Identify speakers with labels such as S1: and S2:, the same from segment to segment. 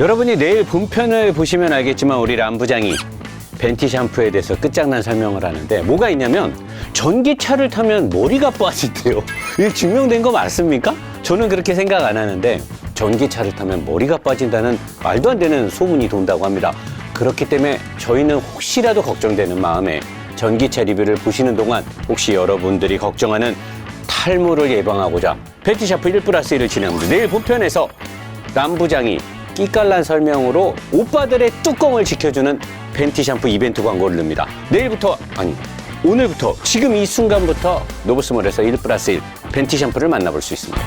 S1: 여러분이 내일 본편을 보시면 알겠지만 우리 람 부장이 벤티 샴푸에 대해서 끝장난 설명을 하는데 뭐가 있냐면 전기차를 타면 머리가 빠진대요. 이게 증명된 거 맞습니까? 저는 그렇게 생각 안 하는데 전기차를 타면 머리가 빠진다는 말도 안 되는 소문이 돈다고 합니다. 그렇기 때문에 저희는 혹시라도 걱정되는 마음에 전기차 리뷰를 보시는 동안 혹시 여러분들이 걱정하는 탈모를 예방하고자 벤티 샴푸 1 플러스 1을 진행합니다. 내일 본편에서 남 부장이 끼깔난 설명으로 오빠들의 뚜껑을 지켜주는 벤티 샴푸 이벤트 광고를 넣습니다. 내일부터, 아니, 오늘부터, 지금 이 순간부터 노브스몰에서 1 플러스 1 벤티 샴푸를 만나볼 수 있습니다.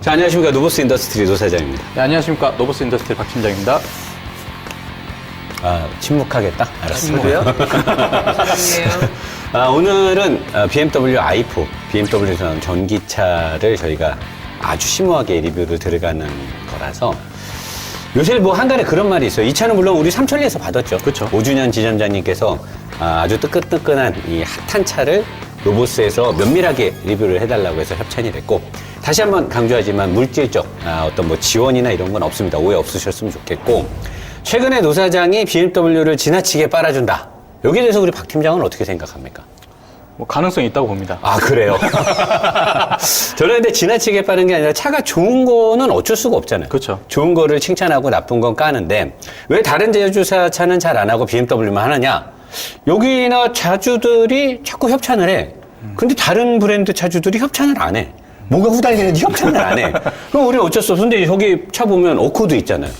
S1: 자, 안녕하십니까. 노브스 인더스트리 노사장입니다.
S2: 네, 안녕하십니까 노버스 인더스트리 박 팀장입니다.
S1: 아, 침묵하겠다? 알았어.
S2: 친구요?
S1: 아, 오늘은 어, BMW i4, BMW에서 나온 전기차를 저희가 아주 심오하게 리뷰를 들어가는 거라서 요새 뭐 한간에 그런 말이 있어요. 이 차는 물론 우리 삼천리에서 받았죠.
S2: 그쵸.
S1: 오준현 지점장님께서 아, 주 뜨끈뜨끈한 이 핫한 차를 로보스에서 면밀하게 리뷰를 해달라고 해서 협찬이 됐고 다시 한번 강조하지만 물질적 아, 어떤 뭐 지원이나 이런 건 없습니다. 오해 없으셨으면 좋겠고 최근에 노 사장이 BMW를 지나치게 빨아준다. 여기에 대해서 우리 박 팀장은 어떻게 생각합니까?
S2: 뭐 가능성이 있다고 봅니다.
S1: 아 그래요. 저는 근데 지나치게 빠른 게 아니라 차가 좋은 거는 어쩔 수가 없잖아요.
S2: 그렇죠.
S1: 좋은 거를 칭찬하고 나쁜 건 까는데 왜 다른 제조사 차는 잘 안 하고 BMW만 하느냐? 여기나 차주들이 자꾸 협찬을 해. 근데 다른 브랜드 차주들이 협찬을 안 해. 뭐가 후달리는지 협찬을 안 해. 그럼 우리 어쩔 수 없어. 근데 저기 차 보면 어코드 있잖아요.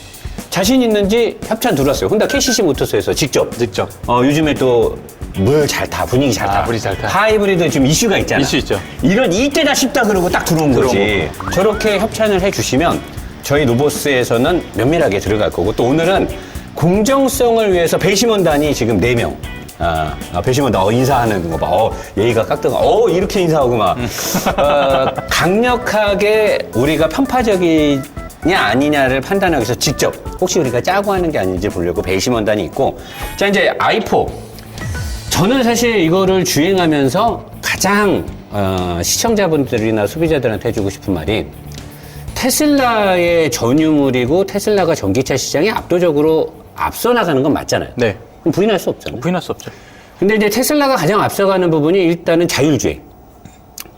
S1: 자신 있는지 협찬 들어왔어요. 혼다 KCC 모터스에서 직접.
S2: 직접.
S1: 어, 요즘에 또 물 잘 타, 분위기 잘
S2: 아,
S1: 타.
S2: 분위기 잘 타.
S1: 하이브리드 지금 이슈가 있잖아.
S2: 이슈 있죠.
S1: 이런 이때다 싶다 그러고 딱 들어온 거지. 저렇게 협찬을 해주시면 저희 로보스에서는 면밀하게 들어갈 거고 또 오늘은 공정성을 위해서 배심원단이 지금 4명. 아, 아, 배심원단, 어, 인사하는 거 봐. 어, 예의가 깍두가. 어, 이렇게 인사하고 막. 어, 강력하게 우리가 편파적이 냐 아니냐를 판단하기 위해서 직접 혹시 우리가 짜고 하는 게 아닌지 보려고 배심원단이 있고. 자, 이제 i4. 저는 사실 이거를 주행하면서 가장 어, 시청자분들이나 소비자들한테 해주고 싶은 말이 테슬라의 전유물이고 테슬라가 전기차 시장에 압도적으로 앞서 나가는 건 맞잖아요.
S2: 네.
S1: 그럼 부인할 수 없잖아요.
S2: 부인할 수 없죠.
S1: 근데 이제 테슬라가 가장 앞서가는 부분이 일단은 자율주행.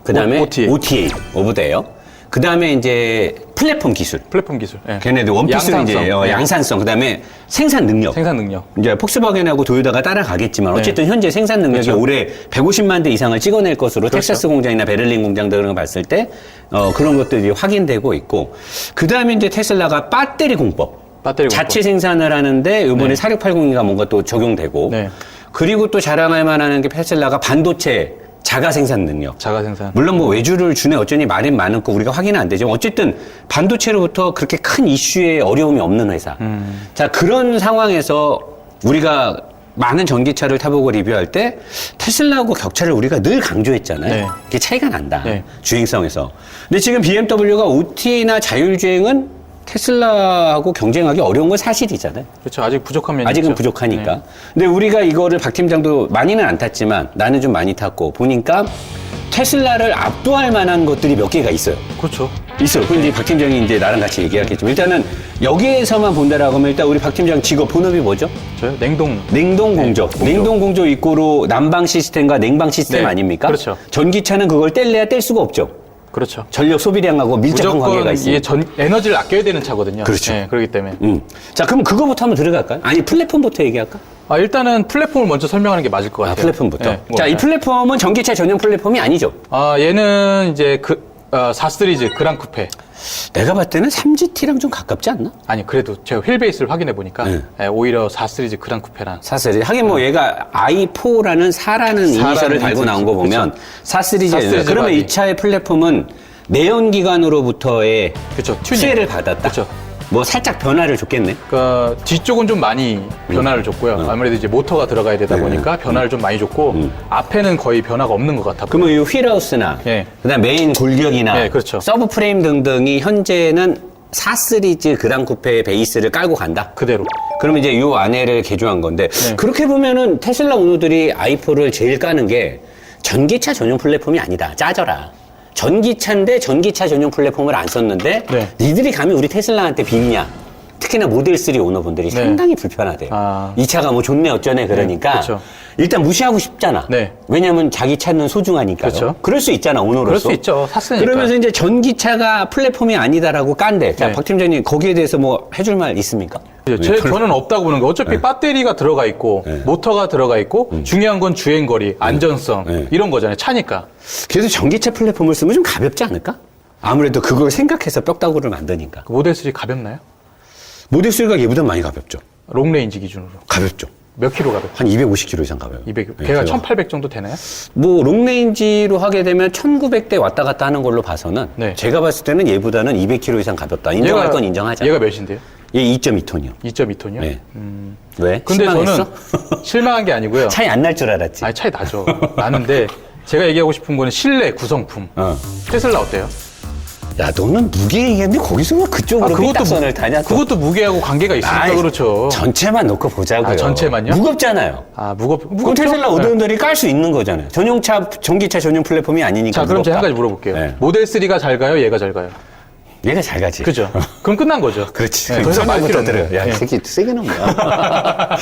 S1: 그 다음에
S2: OTA.
S1: OTA, 오브데요. 그 다음에 이제 플랫폼 기술.
S2: 플랫폼 기술. 예.
S1: 걔네들 원피스는 이제
S2: 양산성.
S1: 어,
S2: 예.
S1: 양산성. 그 다음에 생산 능력.
S2: 생산 능력.
S1: 이제 폭스바겐하고 도요타가 따라가겠지만 어쨌든 현재 생산 능력이
S2: 그렇죠.
S1: 올해 150만 대 이상을 찍어낼 것으로 텍사스 공장이나 베를린 공장 등을 봤을 때 어, 그런 것들이 확인되고 있고 그 다음에 이제 테슬라가 배터리 공법
S2: 배터리 공법.
S1: 자체 생산을 하는데 이번에
S2: 네.
S1: 4680이가 뭔가 또 적용되고
S2: 네.
S1: 그리고 또 자랑할 만한 게 테슬라가 반도체 자가 생산 능력
S2: 자가 생산.
S1: 물론 뭐 외주를 주네 어쩌니 말은 많고 우리가 확인은 안 되지만 어쨌든 반도체로부터 그렇게 큰 이슈에 어려움이 없는 회사.
S2: 음.
S1: 자 그런 상황에서 우리가 많은 전기차를 타보고 리뷰할 때 테슬라하고 격차를 우리가 늘 강조했잖아요.
S2: 네.
S1: 이게 차이가 난다.
S2: 네.
S1: 주행성에서. 근데 지금 BMW가 OT나 자율주행은 테슬라하고 경쟁하기 어려운 건 사실이잖아요.
S2: 그렇죠. 아직 부족한 면이
S1: 아직은
S2: 있죠.
S1: 부족하니까.
S2: 네.
S1: 근데 우리가 이거를 박 팀장도 많이는 안 탔지만 나는 좀 많이 탔고 보니까 테슬라를 압도할 만한 것들이 몇 개가 있어요.
S2: 그렇죠.
S1: 있어요. 근데 박 팀장이 이제 나랑 같이 얘기하겠지만 일단은 여기에서만 본다라고 하면 일단 우리 박 팀장 직업 본업이 뭐죠?
S2: 저요? 냉동.
S1: 냉동 공조.
S2: 공조.
S1: 냉동 공조 이꼬로 난방 시스템과 냉방 시스템
S2: 네,
S1: 아닙니까?
S2: 그렇죠.
S1: 전기차는 그걸 뗄래야 뗄 수가 없죠.
S2: 그렇죠.
S1: 전력 소비량하고 밀접한 관계가
S2: 무조건
S1: 있습니다.
S2: 이게 전 에너지를 아껴야 되는 차거든요.
S1: 그렇죠.
S2: 예, 그렇기 때문에.
S1: 음. 자, 그럼 그거부터 한번 들어갈까요? 아니, 플랫폼부터 얘기할까?
S2: 아, 일단은 플랫폼을 먼저 설명하는 게 맞을 것
S1: 아,
S2: 같아요.
S1: 플랫폼부터.
S2: 예, 뭐,
S1: 자, 이
S2: 예.
S1: 플랫폼은 전기차 전용 플랫폼이 아니죠.
S2: 아, 얘는 이제 그, 어, 4 시리즈 그랑 쿠페.
S1: 내가 봤을 때는 3GT랑 좀 가깝지 않나?
S2: 아니, 그래도 제가 휠 베이스를 확인해 보니까
S1: 네.
S2: 예, 오히려 4 시리즈 그랑 쿠페랑
S1: 사슬이. 하긴 뭐 얘가 i4라는 4라는 이니셜을 달고 나온 거 보면 4 시리즈.
S2: 4 시리즈
S1: 그러면. 이 차의 플랫폼은 내연기관으로부터의
S2: 그렇죠. 튜닝.
S1: 수혜를 받았다.
S2: 그렇죠.
S1: 뭐 살짝 변화를 줬겠네.
S2: 그 뒤쪽은 좀 많이 변화를 줬고요. 아무래도 이제 모터가 들어가야 되다
S1: 네.
S2: 보니까 변화를 좀 많이 줬고 앞에는 거의 변화가 없는 것 같았고.
S1: 그러면 이 휠하우스나
S2: 예.
S1: 그다음 메인 골격이나
S2: 예, 그렇죠.
S1: 서브 프레임 등등이 현재는 4 시리즈 그랑 쿠페의 베이스를 깔고 간다.
S2: 그대로.
S1: 그러면 이제 요 안에를 개조한 건데
S2: 네.
S1: 그렇게 보면은 테슬라 오너들이 i4를 제일 까는 게 전기차 전용 플랫폼이 아니다. 짜져라. 전기차인데 전기차 전용 플랫폼을 안 썼는데
S2: 네.
S1: 니들이 감히 우리 테슬라한테 비냐? 특히나 모델 3 오너분들이
S2: 네.
S1: 상당히 불편하대요.
S2: 아.
S1: 이 차가 뭐 좋네 어쩌네 그러니까
S2: 그쵸.
S1: 일단 무시하고 싶잖아.
S2: 네.
S1: 왜냐면 자기 차는 소중하니까요.
S2: 그쵸.
S1: 그럴 수 있잖아 오너로서.
S2: 그럴 수 있죠. 샀으니까.
S1: 그러면서 이제 전기차가 플랫폼이 아니다라고 깐대. 자,
S2: 네.
S1: 박 팀장님 거기에 대해서 뭐 해줄 말 있습니까?
S2: 제, 저는 없다고 보는 거. 어차피 배터리가 들어가 있고
S1: 네.
S2: 모터가 들어가 있고 중요한 건 주행 거리, 안전성
S1: 네.
S2: 이런 거잖아요. 차니까.
S1: 그래도 전기차 플랫폼을 쓰면 좀 가볍지 않을까? 아무래도 그걸 생각해서 뼈다구를 만드니까.
S2: 그 모델 3 가볍나요?
S1: 모델 3가 얘보다 많이 가볍죠.
S2: 롱레인지 기준으로
S1: 가볍죠.
S2: 몇 킬로 가볍?
S1: 한 250kg 이상 가벼워요.
S2: 200.
S1: 네,
S2: 걔가
S1: 제가.
S2: 1,800 정도 되나요?
S1: 뭐 롱레인지로 하게 되면 1900대 왔다 갔다 하는 걸로 봐서는
S2: 네.
S1: 제가 봤을 때는 얘보다는 200kg 이상 가볍다. 인정할 건 인정하자.
S2: 얘가 몇인데요?
S1: 얘 2.2톤이요.
S2: 2.2톤이요?
S1: 네. 왜?
S2: 근데
S1: 실망했어?
S2: 저는 실망한 게 아니고요.
S1: 차이 안 날 줄 알았지.
S2: 아니 차이 나죠. 나는데 제가 얘기하고 싶은 거는 실내 구성품.
S1: 어.
S2: 테슬라 어때요?
S1: 야, 너는 무게 얘기했는데 거기서 왜 그쪽으로 삐딱선을
S2: 무-
S1: 타냐? 또.
S2: 그것도 무게하고 관계가 있으니까
S1: 아이,
S2: 그렇죠.
S1: 전체만 놓고 보자고요.
S2: 아, 전체만요?
S1: 무겁잖아요.
S2: 아 무겁 무겁죠?
S1: 테슬라
S2: 네.
S1: 오너들이 깔 수 있는 거잖아요. 전용차, 전기차 전용 플랫폼이 아니니까.
S2: 자 그럼 제가 한. 가지 물어볼게요.
S1: 네.
S2: 모델 3가 잘 가요? 얘가 잘 가요?
S1: 얘가 잘 가지.
S2: 그죠? 그럼 끝난 거죠.
S1: 그렇지.
S2: 네, 더 이상 말 필요 없는
S1: 들어요. 야,
S2: 예.
S1: 이 새끼 세게 넘야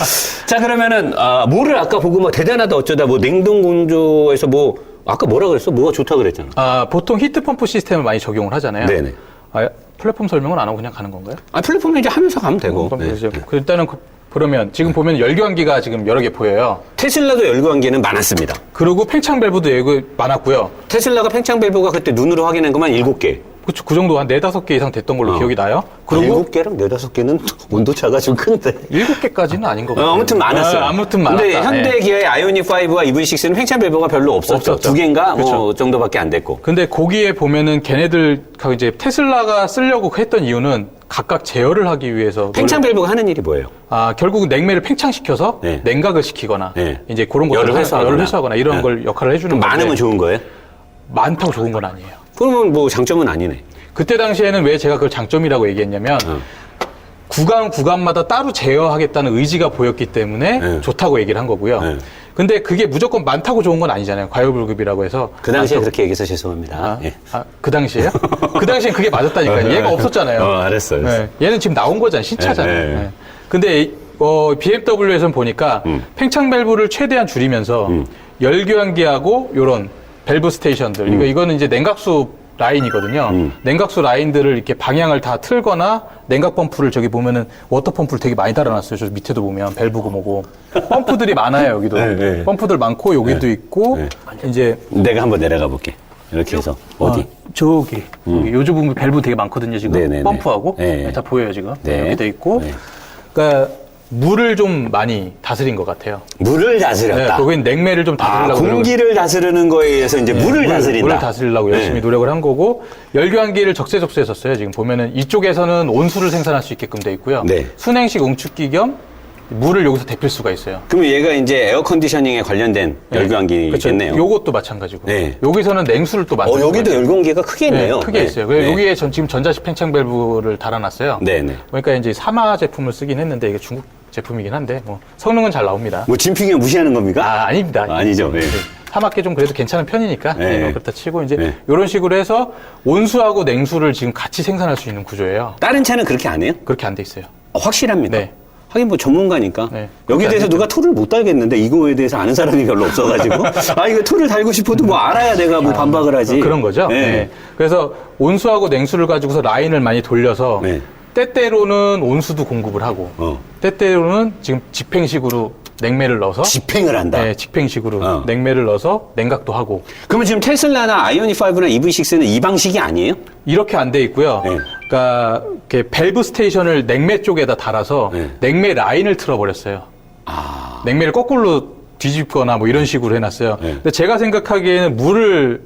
S1: 자, 그러면은, 아, 뭐를 아까 보고 뭐 대단하다 어쩌다 뭐 냉동 건조에서 뭐, 아까 뭐라 그랬어? 뭐가 좋다 그랬잖아.
S2: 아, 보통 히트 펌프 시스템을 많이 적용을 하잖아요.
S1: 네네.
S2: 아, 플랫폼 설명은 안 하고 그냥 가는 건가요?
S1: 아, 플랫폼을 이제 하면서 가면 되고.
S2: 그럼
S1: 네.
S2: 그 일단은 그- 그러면 지금 보면 열교환기가 지금 여러 개 보여요.
S1: 테슬라도 열구한계는 많았습니다.
S2: 그리고 팽창 밸브도 여기 많았고요.
S1: 테슬라가 팽창 밸브가 그때 눈으로 확인한 것만 일곱 개.
S2: 그쵸, 그 정도 한 네다섯 개 이상 됐던 걸로
S1: 어.
S2: 기억이 나요.
S1: 그리고 일곱 개랑 네다섯 개는 온도 차가 좀 큰데.
S2: 일곱 개까지는 아닌 것
S1: 어,
S2: 같아요.
S1: 아무튼 많았어요.
S2: 아, 아무튼 많았다.
S1: 근데 현대
S2: 예.
S1: 기아의 아이오닉 5와 EV6는 팽창 밸브가 별로 없었죠.
S2: 없었죠.
S1: 두 개인가 뭐. 정도밖에 안 됐고.
S2: 근데 거기에 보면은 걔네들 가 이제 테슬라가 쓰려고 했던 이유는 각각 제어를 하기 위해서
S1: 팽창 밸브가 하는 일이 뭐예요?
S2: 아 결국은 냉매를 팽창시켜서
S1: 네.
S2: 냉각을 시키거나
S1: 네.
S2: 이제 그런 것들
S1: 열을 회수하거나.
S2: 열을 회수하거나 이런
S1: 네.
S2: 걸 역할을 해주는
S1: 좀
S2: 건데
S1: 많으면 좋은 거예요?
S2: 많다고 좋은 건 아니에요.
S1: 그러면 뭐 장점은 아니네.
S2: 그때 당시에는 왜 제가 그걸 장점이라고 얘기했냐면
S1: 어.
S2: 구간 구간마다 따로 제어하겠다는 의지가 보였기 때문에
S1: 네.
S2: 좋다고 얘기를 한 거고요.
S1: 네.
S2: 근데 그게 무조건 많다고 좋은 건 아니잖아요. 과유불급이라고 해서
S1: 그 당시에
S2: 많다고-
S1: 그렇게 얘기해서 죄송합니다.
S2: 아,
S1: 예.
S2: 아, 그 당시에요? 그 당시엔 그게 맞았다니까요. 얘가 없었잖아요.
S1: 어, 알았어, 알았어.
S2: 네, 얘는 지금 나온 거잖아요. 신차잖아요.
S1: 네, 네.
S2: 네. 근데 어, BMW에서는 보니까
S1: 음.
S2: 팽창 밸브를 최대한 줄이면서 열교환기하고 요런 밸브 스테이션들
S1: 음.
S2: 이거 이거는 이제 냉각수 라인이거든요. 냉각수 라인들을 이렇게 방향을 다 틀거나 냉각 펌프를 저기 보면은 워터 펌프를 되게 많이 달아놨어요. 저 밑에도 보면 밸브고 뭐고 펌프들이 많아요. 여기도
S1: 네, 네.
S2: 펌프들 많고 여기도 있고
S1: 네.
S2: 이제
S1: 내가 한번 내려가 볼게. 이렇게 해서 어디?
S2: 아, 저기 여기 요즘 보면 밸브 되게 많거든요 지금
S1: 네네네.
S2: 펌프하고
S1: 네.
S2: 다 보여요 지금
S1: 네.
S2: 여기 돼 있고
S1: 네.
S2: 그러니까 물을 좀 많이 다스린 것 같아요.
S1: 물을
S2: 네,
S1: 다스렸다.
S2: 거긴 냉매를 좀
S1: 아,
S2: 다스리려고 노력을-
S1: 공기를 다스르는 거에 의해서 이제 물을
S2: 물,
S1: 다스린다.
S2: 물을 다스리려고 열심히
S1: 네.
S2: 노력을 한 거고 열교환기를 적재적소했었어요. 지금 보면은 이쪽에서는 온수를 생산할 수 있게끔 돼 있고요.
S1: 네.
S2: 순행식 응축기 겸 물을 여기서 데필 수가 있어요.
S1: 그러면 얘가 이제 에어 컨디셔닝에 관련된 열교환기겠네요.
S2: 그렇죠. 요것도 마찬가지고.
S1: 네.
S2: 여기서는 냉수를 또
S1: 어,
S2: 만드는
S1: 여기도 열공기가 크게 있네요.
S2: 네, 크게 있어요. 그래서 여기에 전 지금 전자식 팽창 밸브를 달아놨어요.
S1: 네 네.
S2: 그러니까 이제 사마 제품을 쓰긴 했는데 이게 중국 제품이긴 한데 뭐 성능은 잘 나옵니다.
S1: 뭐 진핑이 무시하는 겁니까?
S2: 아 아닙니다.
S1: 아, 아니죠. 네.
S2: 사막계 좀 그래도 괜찮은 편이니까
S1: 네.
S2: 네, 뭐 그렇다 치고 이제
S1: 네.
S2: 이런 식으로 해서 온수하고 냉수를 지금 같이 생산할 수 있는 구조예요.
S1: 다른 차는 그렇게 안 해요?
S2: 그렇게 안 돼 있어요.
S1: 어, 확실합니까?
S2: 네.
S1: 하긴 뭐 전문가니까
S2: 네.
S1: 여기에
S2: 그렇게
S1: 대해서
S2: 안
S1: 누가 툴을 못 달겠는데 이거에 대해서 아는 사람이 별로 없어가지고 아 이거 툴을 달고 싶어도 뭐 알아야 내가 뭐 반박을 하지
S2: 그런 거죠.
S1: 네.
S2: 네. 그래서 온수하고 냉수를 가지고서 라인을 많이 돌려서
S1: 네.
S2: 때때로는 온수도 공급을 하고
S1: 어.
S2: 때때로는 지금 집행식으로 냉매를 넣어서
S1: 집행을 한다.
S2: 네, 집행식으로
S1: 어.
S2: 냉매를 넣어서 냉각도 하고
S1: 그러면 지금 테슬라나 아이오닉 5나 EV6는 이 방식이 아니에요?
S2: 이렇게 안 돼 있고요.
S1: 네.
S2: 그러니까 이렇게 밸브 스테이션을 냉매 쪽에다 달아서
S1: 네.
S2: 냉매 라인을 틀어버렸어요.
S1: 아,
S2: 냉매를 거꾸로 뒤집거나 뭐 이런 식으로 해놨어요.
S1: 네.
S2: 근데 제가 생각하기에는 물을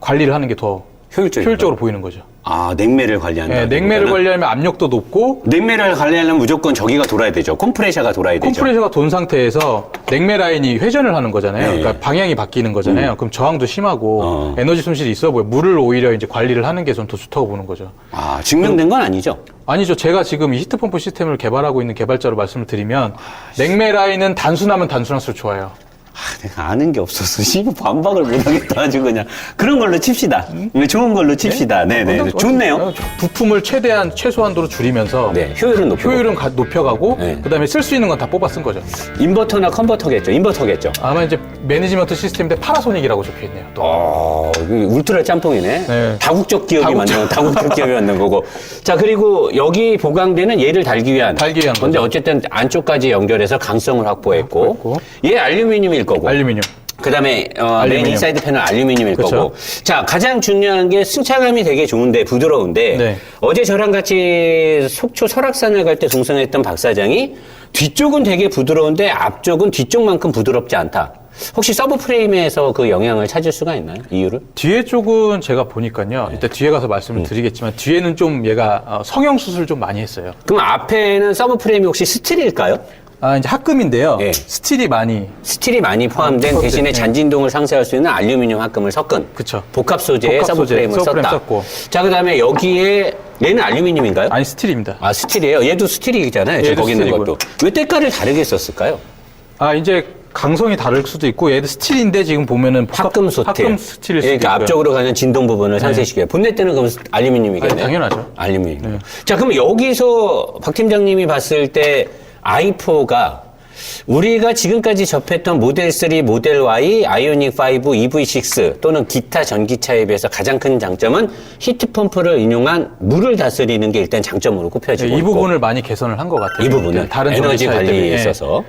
S2: 관리를 하는 게 더
S1: 효율적인
S2: 효율적으로 보이는 거죠.
S1: 아 냉매를 관리한다.
S2: 네, 냉매를 관리하면 압력도 높고
S1: 냉매를 관리하려면 무조건 저기가 돌아야 되죠. 컴프레셔가 돌아야 되죠.
S2: 컴프레셔가 돈 상태에서 냉매 라인이 회전을 하는 거잖아요.
S1: 네.
S2: 그러니까 방향이 바뀌는 거잖아요. 그럼 저항도 심하고
S1: 어.
S2: 에너지 손실이 있어 보여. 물을 오히려 이제 관리를 하는 게전더 좋다고 보는 거죠.
S1: 아 증명된 건 아니죠.
S2: 아니죠. 제가 지금 이 히트 펌프 시스템을 개발하고 있는 개발자로 말씀을 드리면 냉매 라인은 단순하면 단순할수록 좋아요.
S1: 아, 내가 아는 게 없어서 씨 반박을 못하겠다 아주 그냥 그런 걸로 칩시다. 네, 좋은 걸로 칩시다. 네, 네, 좋네요.
S2: 어, 부품을 최대한 최소한도로 줄이면서
S1: 네, 효율은 높여.
S2: 효율은 가- 높여가고
S1: 네.
S2: 그다음에 쓸 수 있는 건 다 뽑아 쓴 거죠.
S1: 인버터나 컨버터겠죠. 인버터겠죠.
S2: 아마 이제 매니지먼트 시스템인데 파라소닉이라고 적혀 있네요. 또.
S1: 어, 울트라 짬뽕이네.
S2: 네.
S1: 다국적 기업이
S2: 다국적.
S1: 만든 다국적 기업이 만든 거고. 자 그리고 여기 보강대는 얘를 달기 위한.
S2: 달기 위한
S1: 근데
S2: 거죠.
S1: 어쨌든 안쪽까지 연결해서 강성을 확보했고.
S2: 확보했고.
S1: 얘 알루미늄일 거고.
S2: 알루미늄.
S1: 그다음에 어, 메인
S2: 알루미늄.
S1: 인사이드 패널 알루미늄일
S2: 그쵸.
S1: 거고. 자 가장 중요한 게 승차감이 되게 좋은데 부드러운데
S2: 네.
S1: 어제 저랑 같이 속초 설악산을 갈 때 동승했던 박 사장이 뒤쪽은 되게 부드러운데 앞쪽은 뒤쪽만큼 부드럽지 않다. 혹시 서브 프레임에서 그 영향을 찾을 수가 있나요? 이유를?
S2: 뒤에 쪽은 제가 보니까요.
S1: 네.
S2: 이따 뒤에 가서 말씀을
S1: 음.
S2: 드리겠지만 뒤에는 좀 얘가 어, 성형 수술 좀 많이 했어요.
S1: 그럼 앞에는 서브 프레임이 혹시 스틸일까요?
S2: 아 이제 합금인데요.
S1: 예.
S2: 스틸이 많이
S1: 스틸이 많이 포함된
S2: 포함된,
S1: 대신에
S2: 네.
S1: 잔진동을 상쇄할 수 있는 알루미늄 합금을 섞은
S2: 그쵸.
S1: 복합 소재의
S2: 복합
S1: 서브
S2: 소재,
S1: 프레임을
S2: 서브 프레임
S1: 썼다.
S2: 썼고.
S1: 자 그다음에 여기에 얘는 알루미늄인가요?
S2: 아니 스틸입니다.
S1: 아 스틸이에요. 얘도 스틸이잖아요. 지금
S2: 얘도
S1: 거기 있는
S2: 스틸이고요.
S1: 것도 왜 때깔을 다르게 썼을까요?
S2: 아 이제 강성이 다를 수도 있고 얘도 스틸인데 지금 보면은 복합-
S1: 합금 소틸.
S2: 합금 스틸일 수도
S1: 그러니까
S2: 있고요.
S1: 앞쪽으로 가는 진동 부분을 상쇄시켜요. 본넷 때는 그럼 알루미늄이겠네요.
S2: 아니, 당연하죠.
S1: 알루미늄.
S2: 네.
S1: 자, 그럼 여기서 박 팀장님이 봤을 때 i4가 우리가 지금까지 접했던 모델 3, 모델 Y, 아이오닉 5, EV6 또는 기타 전기차에 비해서 가장 큰 장점은 히트 펌프를 인용한 물을 다스리는 게 일단 장점으로 꼽혀지고
S2: 네, 이
S1: 있고
S2: 부분을 많이 개선을 한 것 같아요.
S1: 이 부분은
S2: 다른
S1: 에너지 관리에
S2: 비해.
S1: 있어서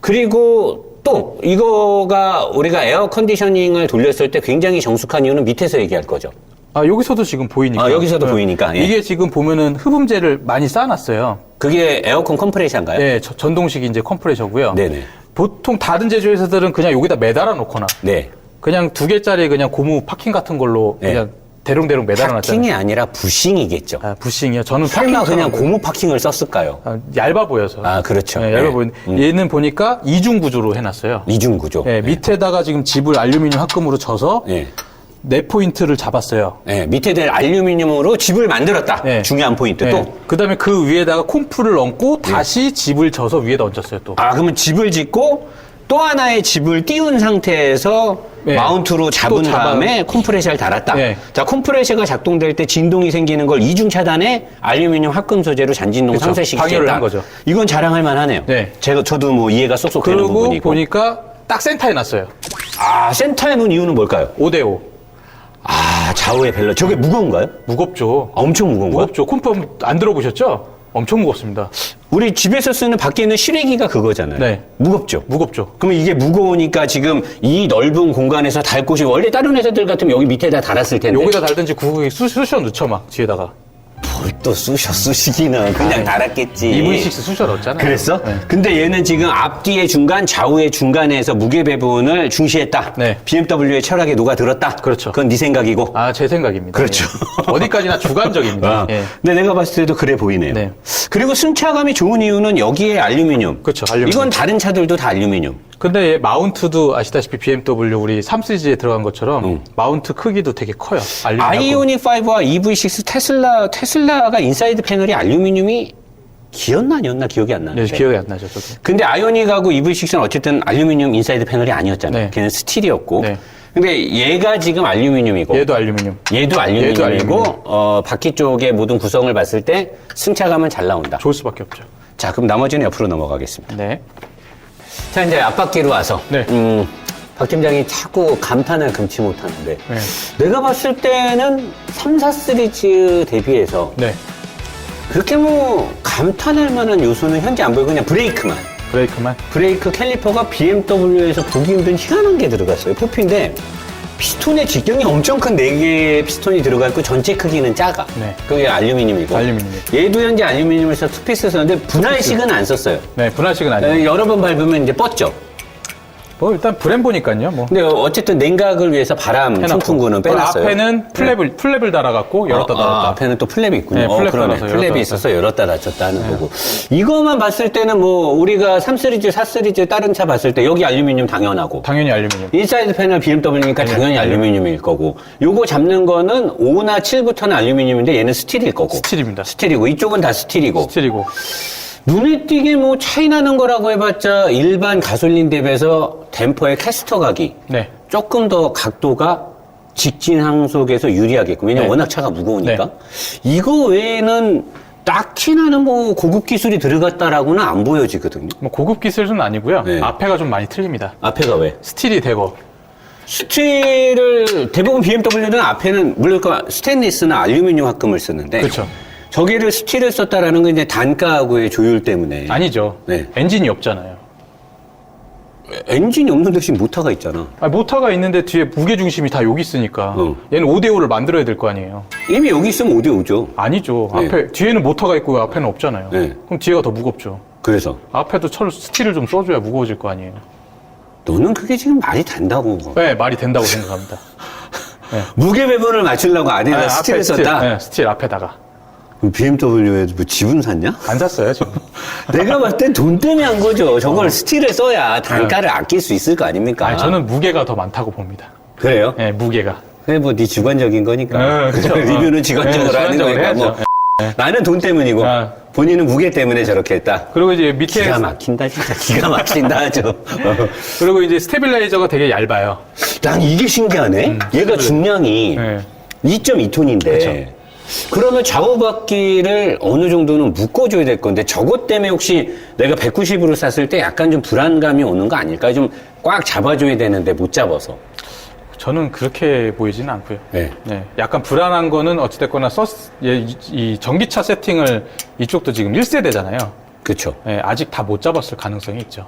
S1: 그리고 또 이거가 우리가 에어 컨디셔닝을 돌렸을 때 굉장히 정숙한 이유는 밑에서 얘기할 거죠.
S2: 아 여기서도 지금 보이니까.
S1: 아, 여기서도 보이니까, 예.
S2: 이게 지금 보면은 흡음재를 많이 쌓아놨어요.
S1: 그게 에어컨 컴프레셔인가요?
S2: 예, 저- 전동식 이제 컴프레셔고요.
S1: 네네.
S2: 보통 다른 제조회사들은 그냥 여기다 매달아 놓거나
S1: 네.
S2: 그냥 두 개짜리 그냥 고무 파킹 같은 걸로
S1: 네.
S2: 그냥 대롱대롱 매달아 놨잖아요.
S1: 파킹이 아니라 부싱이겠죠.
S2: 아, 부싱이요. 저는
S1: 설마
S2: 파킹처럼
S1: 그냥. 고무 파킹을 썼을까요?
S2: 아, 얇아 보여서.
S1: 아, 그렇죠.
S2: 예, 얇아
S1: 네.
S2: 보이는데 얘는 보니까 이중 구조로 해놨어요.
S1: 이중 구조.
S2: 예, 밑에다가 지금 집을 알루미늄 합금으로 쳐서
S1: 예.
S2: 네 포인트를 잡았어요.
S1: 예, 밑에 될 알루미늄으로 집을 만들었다.
S2: 네.
S1: 중요한 포인트 또.
S2: 그다음에 그 위에다가 콤프를 얹고 다시 집을 져서 위에다 얹었어요 또.
S1: 아, 그러면 집을 짓고 또 하나의 집을 띄운 상태에서
S2: 네.
S1: 마운트로 잡은
S2: 또 잡아-
S1: 다음에 콤프레셔를 달았다.
S2: 네.
S1: 자, 콤프레셔가 작동될 때 진동이 생기는 걸 이중 차단에 알루미늄 합금 소재로 잔진동
S2: 그렇죠. 방해를 한 거죠.
S1: 이건 자랑할 만하네요.
S2: 네.
S1: 제가 저도 뭐 이해가 쏙쏙 되는
S2: 그리고
S1: 부분이고.
S2: 보니까 딱 센터에 놨어요.
S1: 아, 센터에 놓은 이유는 뭘까요?
S2: 5대 5.
S1: 아, 좌우의 밸런스. 저게 무거운가요?
S2: 무겁죠.
S1: 아, 엄청 무거운 거요?
S2: 무겁죠. 콤프 안 들어보셨죠? 엄청 무겁습니다.
S1: 우리 집에서 쓰는 밖에 있는 실외기가 그거잖아요.
S2: 네.
S1: 무겁죠.
S2: 무겁죠.
S1: 그러면 이게 무거우니까 지금 이 넓은 공간에서 달 곳이 원래 다른 회사들 같으면 여기 밑에다 달았을 텐데.
S2: 여기다 달든지 쑤- 쑤셔 넣죠 막 뒤에다가.
S1: 뭘 또 쑤셔 쑤시기는 그냥 달았겠지.
S2: EV6 쑤셔 넣었잖아요.
S1: 그랬어?
S2: 네.
S1: 근데 얘는 지금 앞뒤의 중간, 좌우의 중간에서 무게 배분을 중시했다.
S2: 네.
S1: BMW의 철학에 녹아들었다.
S2: 그렇죠.
S1: 그건 네 생각이고.
S2: 아, 제 생각입니다.
S1: 그렇죠.
S2: 예. 어디까지나 주관적입니다.
S1: 아,
S2: 예.
S1: 근데 내가 봤을 때도 그래 보이네요.
S2: 네.
S1: 그리고 승차감이 좋은 이유는 여기에 알루미늄.
S2: 그렇죠, 알루미늄.
S1: 이건 다른 차들도 다 알루미늄.
S2: 근데 얘 마운트도 아시다시피 BMW 우리 3 시리즈에 들어간 것처럼
S1: 음.
S2: 마운트 크기도 되게 커요. 알루미늄.
S1: 아이오닉 5와 EV6 테슬라 테슬라가 인사이드 패널이 알루미늄이 기었나 아니었나 기억이 안
S2: 네,
S1: 나는데.
S2: 기억이 안 나죠, 저도.
S1: 근데 아이오닉하고 EV6는 어쨌든 알루미늄 인사이드 패널이 아니었잖아요.
S2: 네.
S1: 걔는 스틸이었고.
S2: 네.
S1: 근데 얘가 지금 알루미늄이고
S2: 얘도 알루미늄.
S1: 얘도 알루미늄이고
S2: 얘도 알루미늄.
S1: 어, 바퀴 쪽의 모든 구성을 봤을 때 승차감은 잘 나온다.
S2: 좋을 수밖에 없죠.
S1: 자, 그럼 나머지는 옆으로 넘어가겠습니다.
S2: 네.
S1: 자, 이제 앞바퀴로 와서
S2: 네.
S1: 음, 박 팀장이 자꾸 감탄을 금치 못하는데
S2: 네.
S1: 내가 봤을 때는 3, 4 시리즈 대비해서
S2: 네.
S1: 그렇게 뭐 감탄할 만한 요소는 현재 안 보이고 그냥 브레이크만
S2: 브레이크만.
S1: 브레이크 캘리퍼가 BMW에서 보기 힘든 희한한 게 들어갔어요 포피인데 피스톤의 직경이 엄청 큰 4개의 피스톤이 들어가 있고 전체 크기는 작아
S2: 네.
S1: 그게 알루미늄이고
S2: 알루미늄.
S1: 얘도 현재 알루미늄을 써 투피스 썼는데 분할식은 안 썼어요
S2: 네, 분할식은 아니에요.
S1: 에, 여러 번 밟으면 이제 뻗죠
S2: 뭐 일단 브렘보니까요. 뭐.
S1: 근데 어쨌든 냉각을 위해서 바람
S2: 해놨고.
S1: 송풍구는 빼놨어요
S2: 앞에는 플랩을 플랩을 달아갖고 열었다
S1: 아,
S2: 닫았다.
S1: 아, 앞에는 또 플랩이 있군요.
S2: 네,
S1: 어,
S2: 플랩
S1: 그러네.
S2: 달아서
S1: 플랩이
S2: 열었다
S1: 있어서 열었다 닫혔다 하는 거고. 이거만 봤을 때는 뭐 우리가 3 시리즈, 4 시리즈 다른 차 봤을 때 여기 알루미늄 당연하고.
S2: 당연히 알루미늄.
S1: 인사이드 패널 BMW니까 당연히 알루미늄일 거고. 요거 잡는 거는 5나 7부터는 알루미늄인데 얘는 스틸일 거고.
S2: 스틸입니다.
S1: 스틸이고 이쪽은 다 스틸이고.
S2: 스틸이고.
S1: 눈에 띄게 뭐 차이 나는 거라고 해봤자 일반 가솔린 대비해서 댐퍼의 캐스터 각이
S2: 네.
S1: 조금 더 각도가 직진 항속에서 유리하겠고 왜냐면
S2: 네.
S1: 워낙 차가 무거우니까 이거 외에는 딱히 나는 뭐 고급 기술이 들어갔다라고는 안 보여지거든요.
S2: 뭐 고급 기술은 아니고요.
S1: 네.
S2: 앞에가 좀 많이 틀립니다.
S1: 앞에가 왜?
S2: 스틸이 되고
S1: 스틸을 대부분 BMW는 앞에는 물론 그 스테인리스나 알루미늄 합금을 쓰는데
S2: 그렇죠.
S1: 저기를 스틸을 썼다라는 건 이제 단가하고의 조율 때문에
S2: 아니죠.
S1: 네.
S2: 엔진이 없잖아요.
S1: 엔진이 없는 대신 모터가 있잖아.
S2: 아, 모터가 있는데 뒤에 무게 중심이 다 여기 있으니까
S1: 응.
S2: 얘는 5대 5를 만들어야 될 거 아니에요.
S1: 이미 여기 있으면 5대5죠.
S2: 아니죠.
S1: 네.
S2: 앞에 뒤에는 모터가 있고 앞에는 없잖아요.
S1: 네.
S2: 그럼 뒤에가 더 무겁죠.
S1: 그래서
S2: 앞에도 철 스틸을 좀 써줘야 무거워질 거 아니에요.
S1: 너는 그게 지금 말이 된다고.
S2: 네, 말이 된다고 생각합니다.
S1: 무게 배분을 맞추려고 안에다
S2: 네,
S1: 스틸을
S2: 앞에
S1: 썼다?
S2: 네, 스틸 앞에다가
S1: BMW에 뭐 지분 샀냐?
S2: 안 샀어요 지금.
S1: 내가 봤을 땐 돈 때문에 한 거죠. 저걸 스틸을 써야 단가를 아낄 수 있을 거 아닙니까?
S2: 아니, 저는 무게가 더 많다고 봅니다.
S1: 그래요?
S2: 네, 무게가.
S1: 그게 뭐네 주관적인 거니까.
S2: 네, 그쵸.
S1: 리뷰는
S2: 어.
S1: 주관적으로
S2: 네,
S1: 하는
S2: 주관적으로
S1: 거니까 뭐.
S2: 해야죠.
S1: 나는 돈 때문이고
S2: 아.
S1: 본인은 무게 때문에 저렇게 했다.
S2: 그리고 이제 밑에
S1: 기가 막힌다 진짜 기가 막힌다 저.
S2: 그리고 이제 스테빌라이저가 되게 얇아요.
S1: 난 이게 신기하네. 얘가 중량이
S2: 네.
S1: 2.2톤인데 그러면 좌우 바퀴를 어느 정도는 묶어줘야 될 건데 저것 때문에 혹시 내가 190으로 쐈을 때 약간 좀 불안감이 오는 거 아닐까요? 좀 꽉 잡아줘야 되는데 못 잡아서.
S2: 저는 그렇게 보이지는 않고요.
S1: 네.
S2: 네, 약간 불안한 거는 어찌됐거나 서스, 예, 이, 이 전기차 세팅을 이쪽도 지금 1세대잖아요.
S1: 그렇죠.
S2: 아직 다 못 잡았을 가능성이 있죠.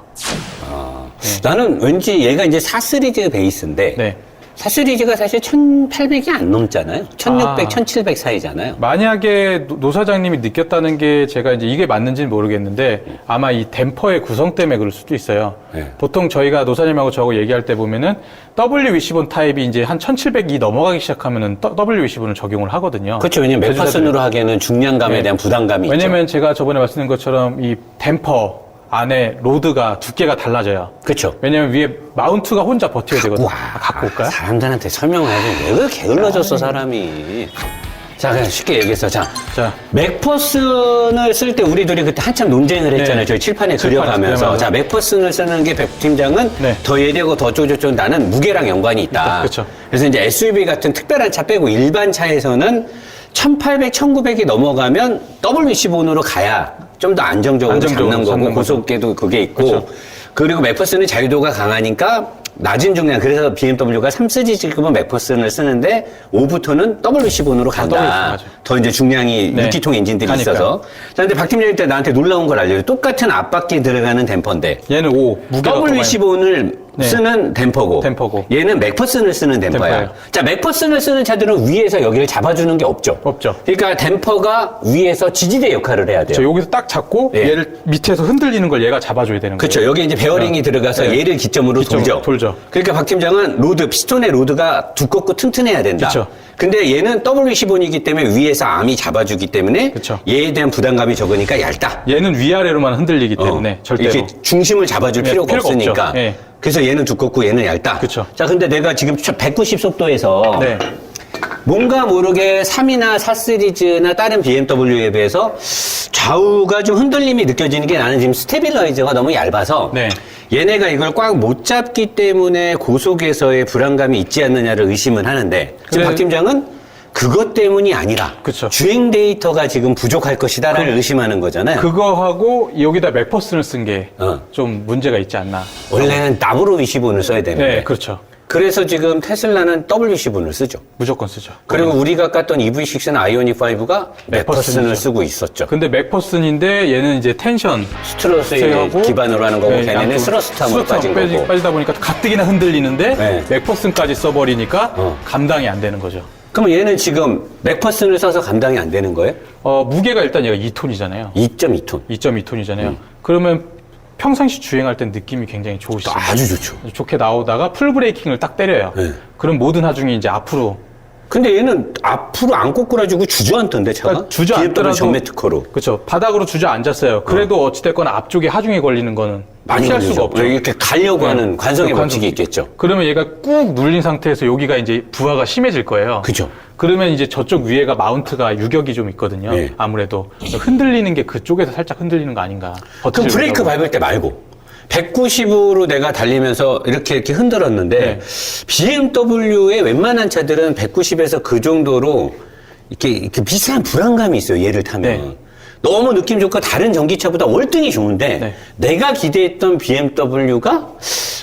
S1: 아, 나는 왠지 얘가 이제 4 시리즈 베이스인데
S2: 네.
S1: 4 시리즈가 사실 1800이 안 넘잖아요. 1600,
S2: 아.
S1: 1700 사이잖아요.
S2: 만약에 노- 노 사장님이 느꼈다는 게 제가 이제 이게 맞는지는 모르겠는데 아마 이 댐퍼의 구성 때문에 그럴 수도 있어요.
S1: 네.
S2: 보통 저희가 노 사장님하고 저하고 얘기할 때 보면은 W25 타입이 이제 한 1700이 넘어가기 시작하면은 W25를 적용을 하거든요.
S1: 그렇죠. 왜냐면. 맥파슨으로 하기에는 중량감에
S2: 네.
S1: 대한 부담감이
S2: 왜냐면
S1: 있죠.
S2: 제가 저번에 말씀드린 것처럼 이 댐퍼 안에 로드가 두께가 달라져요.
S1: 그렇죠.
S2: 왜냐면 위에 마운트가 혼자 버텨야 되거든요.
S1: 와,
S2: 아, 갖고 올까요?
S1: 사람들한테 설명하지. 왜 게을러졌어, 사람이. 자, 그냥 쉽게 얘기해서. 자,
S2: 자,
S1: 맥퍼슨을 쓸 때 우리 둘이 그때 한참 논쟁을 했잖아요.
S2: 네.
S1: 저희 칠판에
S2: 칠판에
S1: 그려가면서.
S2: 그려가면서.
S1: 자, 맥퍼슨을 쓰는 게 백 팀장은
S2: 네.
S1: 더 예리하고 더 쪼쪼쪼 나는 무게랑 연관이 있다.
S2: 그쵸.
S1: 그래서 이제 SUV 같은 특별한 차 빼고 일반 차에서는 1800, 1900이 넘어가면 W15으로 가야 좀 더 안정적으로,
S2: 안정적으로
S1: 잡는 거고
S2: 잡는.
S1: 고속계도 그게 있고
S2: 그쵸.
S1: 그리고 맥퍼슨은 자유도가 강하니까 낮은 중량 그래서 BMW가 3시리즈급은 맥퍼슨을 쓰는데 5부터는 W15으로 간다.
S2: W15 맞아요.
S1: 더 이제 중량이
S2: 네.
S1: 6기통 엔진들이
S2: 가니까요.
S1: 있어서. 자, 근데 박 팀장님 때 나한테 놀라운 걸 알려줘. 똑같은 앞바퀴 들어가는 댐퍼인데
S2: 얘는 5, 무게가 더 많이-
S1: W15을
S2: 네.
S1: 쓰는 댐퍼고,
S2: 댐퍼고.
S1: 얘는 맥퍼슨을 쓰는 댐퍼야.
S2: 댐퍼예요.
S1: 자, 맥퍼슨을 쓰는 차들은 위에서 여기를 잡아주는 게 없죠.
S2: 없죠.
S1: 그러니까 댐퍼가 위에서 지지대 역할을 해야 돼요.
S2: 저 여기서 딱 잡고
S1: 예.
S2: 얘를 밑에서 흔들리는 걸 얘가 잡아줘야 되는
S1: 그렇죠.
S2: 거예요.
S1: 여기 이제 베어링이 들어가서
S2: 네.
S1: 얘를 기점으로
S2: 기점으로
S1: 돌죠.
S2: 돌죠.
S1: 그러니까 박 팀장은 로드, 피스톤의 로드가 두껍고 튼튼해야 된다.
S2: 그쵸.
S1: 근데 얘는 W15이기 때문에 위에서 암이 잡아주기 때문에
S2: 그쵸.
S1: 얘에 대한 부담감이 적으니까 얇다.
S2: 얘는 위아래로만 흔들리기
S1: 어,
S2: 때문에 절대로
S1: 이렇게 중심을 잡아줄
S2: 예,
S1: 필요가,
S2: 필요가
S1: 없으니까.
S2: 예.
S1: 그래서 얘는 두껍고 얘는 얇다.
S2: 그쵸.
S1: 자, 근데 내가 지금 190 속도에서
S2: 네.
S1: 뭔가 모르게 3이나 4 시리즈나 다른 BMW에 비해서 좌우가 좀 흔들림이 느껴지는 게 나는 지금 스테빌라이저가 너무 얇아서
S2: 네.
S1: 얘네가 이걸 꽉 못 잡기 때문에 고속에서의 불안감이 있지 않느냐를 의심은 하는데 지금
S2: 그래.
S1: 박 팀장은 그것 때문이 아니라
S2: 그쵸.
S1: 주행 데이터가 지금 부족할 것이다라는 의심하는 거잖아요.
S2: 그거하고 여기다 맥퍼슨을 쓴 게 좀
S1: 어.
S2: 문제가 있지 않나.
S1: 원래는 더블로 20원을 써야 되는데
S2: 네, 그렇죠.
S1: 그래서 지금 테슬라는 W10원을 쓰죠.
S2: 무조건 쓰죠.
S1: 그리고 우리가 깠던 EV6는 아이오닉5가 맥퍼슨을. 쓰고 있었죠.
S2: 근데 맥퍼슨인데 얘는 이제 텐션
S1: 스트러스에
S2: 하고
S1: 기반으로 하는 거고
S2: 네,
S1: 걔네는 스러스트함으로
S2: 스러스트함
S1: 빠진 거고.
S2: 빠지다 보니까 가뜩이나 흔들리는데
S1: 네.
S2: 맥퍼슨까지 써버리니까
S1: 어.
S2: 감당이 안 되는 거죠.
S1: 그럼 얘는 지금 맥퍼슨을 써서 감당이 안 되는 거예요?
S2: 어, 무게가 일단 얘가 2톤이잖아요.
S1: 2.2톤.
S2: 2.2톤이잖아요. 그러면 평상시 주행할 땐 느낌이 굉장히 좋으시죠.
S1: 아주 좋죠.
S2: 좋게 나오다가 풀 브레이킹을 딱 때려요.
S1: 네.
S2: 그럼 모든 하중이 이제 앞으로
S1: 근데 얘는 앞으로 안 꼬꾸라지고 주저앉던데 차가?
S2: 그러니까 주저앉더라도-
S1: 전매 특허로.
S2: 그렇죠. 바닥으로 주저앉았어요. 그래도 어 찌됐거나 앞쪽에 하중에 걸리는 거는
S1: 많이
S2: 피할
S1: 걸리죠.
S2: 수가 없죠.
S1: 이렇게 가려고
S2: 네.
S1: 하는 관성의
S2: 그
S1: 법칙이
S2: 관성.
S1: 있겠죠.
S2: 그러면 얘가 꾹 눌린 상태에서 여기가 이제 부하가 심해질 거예요.
S1: 그죠.
S2: 그러면 이제 저쪽 위에가 마운트가 유격이 좀 있거든요.
S1: 네.
S2: 아무래도 흔들리는 게 그쪽에서 살짝 흔들리는 거 아닌가.
S1: 그럼
S2: 버티지
S1: 브레이크. 밟을 때 말고 190으로 내가 달리면서 이렇게 이렇게 흔들었는데
S2: 네.
S1: BMW의 웬만한 차들은 190에서 그 정도로 이렇게, 이렇게 비슷한 불안감이 있어요. 얘를 타면.
S2: 네.
S1: 너무 느낌 좋고 다른 전기차보다 월등히 좋은데
S2: 네.
S1: 내가 기대했던 BMW가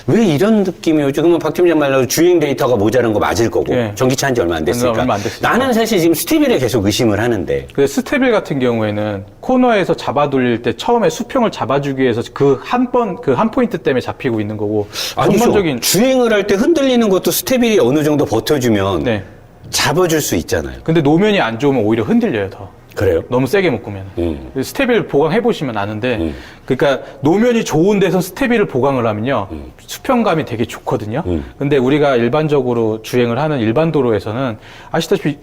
S1: 왜 이런 느낌이 오죠? 그러면 박 팀장 말로 주행 데이터가 모자란 거 맞을 거고
S2: 네.
S1: 전기차 한지 얼마 안 됐으니까
S2: 얼마 안 됐으니까.
S1: 나는 사실 지금 스티비를 계속 의심을 하는데
S2: 근데 스테빌 같은 경우에는 코너에서 잡아 돌릴 때 처음에 수평을 잡아주기 위해서 그 한 번, 그 한 포인트 때문에 잡히고 있는 거고.
S1: 아니죠.
S2: 전반적인.
S1: 주행을 할 때 흔들리는 것도 스테빌이 어느 정도 버텨주면
S2: 네.
S1: 잡아줄 수 있잖아요.
S2: 근데 노면이 안 좋으면 오히려 흔들려요, 더.
S1: 그래요?
S2: 너무 세게 묶으면.
S1: 음.
S2: 스테빌 보강해 보시면 아는데,
S1: 음.
S2: 그러니까 노면이 좋은 데서 스테빌을 보강을 하면요, 수평감이 되게 좋거든요.
S1: 음.
S2: 근데 우리가 일반적으로 주행을 하는 일반 도로에서는 아시다시피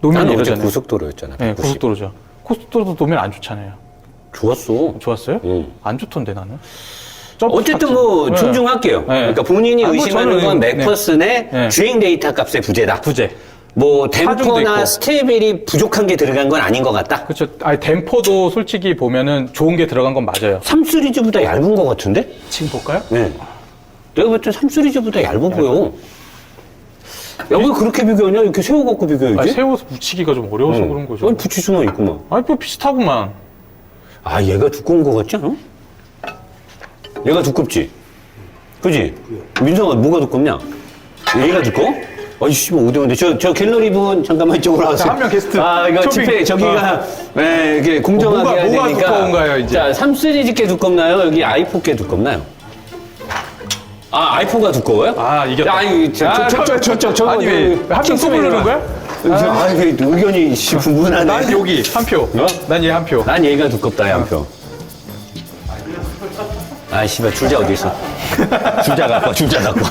S2: 노면이
S1: 나는 어제
S2: 이러잖아요.
S1: 고속도로였잖아.
S2: 네,
S1: 190.
S2: 고속도로죠. 고속도로도 노면 안 좋잖아요.
S1: 좋았어.
S2: 좋았어요?
S1: 음.
S2: 안 좋던데 나는. 점프
S1: 어쨌든. 뭐
S2: 네.
S1: 존중할게요.
S2: 네.
S1: 그러니까 본인이
S2: 아, 뭐
S1: 의심하는
S2: 저는
S1: 건
S2: 네.
S1: 맥퍼슨의
S2: 네.
S1: 주행 데이터 값의 부재다.
S2: 부재.
S1: 뭐 댐퍼나
S2: 있고.
S1: 스테빌이 부족한 게 들어간 건 아닌 것 같다.
S2: 그렇죠. 아니 댐퍼도 솔직히 보면은 좋은 게 들어간 건 맞아요.
S1: 3 시리즈보다 얇은 것 같은데?
S2: 지금 볼까요?
S1: 네. 내가 볼때3 시리즈보다 얇아 보여. 야, 왜 그렇게 비교하냐? 이렇게 세워갖고 비교해야지?
S2: 아니, 세워서 붙이기가 좀 어려워서
S1: 응.
S2: 그런 거죠.
S1: 아니, 붙일 수만 있구만.
S2: 아니 뭐 비슷하구만.
S1: 아, 얘가 두꺼운 거 같지 않아? 얘가 두껍지? 그지? 민성아, 뭐가 두껍냐? 얘가 두꺼워? 아이씨, 뭐, 어디, 어디. 저, 저 갤러리 분, 잠깐만 이쪽으로 와주세요.
S2: 한명 게스트.
S1: 아, 이거
S2: 초빙.
S1: 집회, 저기가, 네, 이게 공정하게
S2: 뭐가-
S1: 해야
S2: 뭐가
S1: 되니까.
S2: 두꺼운가요, 이제?
S1: 자, 3 시리즈 게 두껍나요? 여기 i4 게 두껍나요? 아, i4가 두꺼워요?
S2: 아, 이겼다.
S1: 아, 이, 저, 저, 저, 저, 저, 저, 저,
S2: 아니, 왜, 한명또 부르는 거야?
S1: 아, 이게 의견이 씨, 분분하네.
S2: 난 여기 한 표.
S1: 어?
S2: 난 얘 한 표.
S1: 난 얘가 두껍다, 양표. 아, 씨발, 줄자 어디 있어? 줄자 갖고 와, 줄자 갖고 와.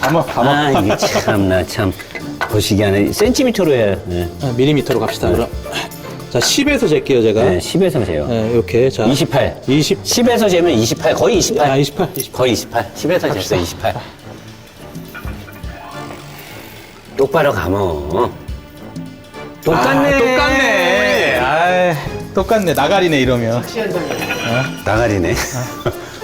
S2: 가만 가만.
S1: 아, 이게 참, 나 참. 거시기 하네. 센티미터로 해야, 네.
S3: 아, 미리미터로 갑시다. 그럼. 자, 10에서 잴게요, 제가.
S1: 네, 10에서 재요.
S3: 네, 이렇게. 자.
S1: 28.
S3: 20.
S1: 10에서 재면 28. 거의 28.
S3: 아, 28. 28.
S1: 거의 28. 10에서 쟀어, 28. 똑바로 감어. 똑같네.
S2: 아, 똑같네. 아, 똑같네. 나가리네 이러면.
S1: 나가리네.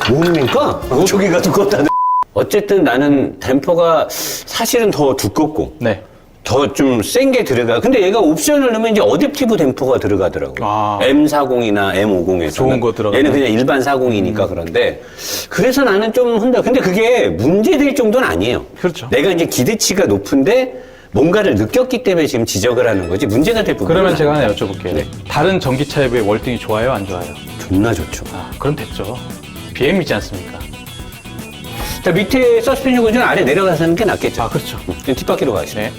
S1: 뭡니까? 저기가 두껍다네. 어쨌든 나는 댐퍼가 사실은 더 두껍고
S2: 네.
S1: 더 좀 센 게 들어가. 근데 얘가 옵션을 넣으면 이제 어댑티브 댐퍼가 들어가더라고.
S2: 아.
S1: M40이나 M50에서.
S2: 좋은 거 들어가네.
S1: 얘는 그냥 일반 40이니까 그런데. 그래서 나는 좀 흔들. 근데 그게 문제될 정도는 아니에요.
S2: 그렇죠.
S1: 내가 이제 기대치가 높은데 뭔가를 느꼈기 때문에 지금 지적을 하는 거지. 문제가 될 부분은.
S2: 그러면 제가. 하나 여쭤볼게요.
S1: 네.
S2: 다른 전기차에 비해 월등히 좋아요, 안 좋아요?
S1: 존나 좋죠.
S2: 아, 그럼 됐죠. BM이지 않습니까?
S1: 자, 밑에 서스펜션 구조는 아래 내려가서 하는 게 낫겠죠.
S2: 아, 그렇죠.
S1: 뒷바퀴로 가시죠.
S2: 네.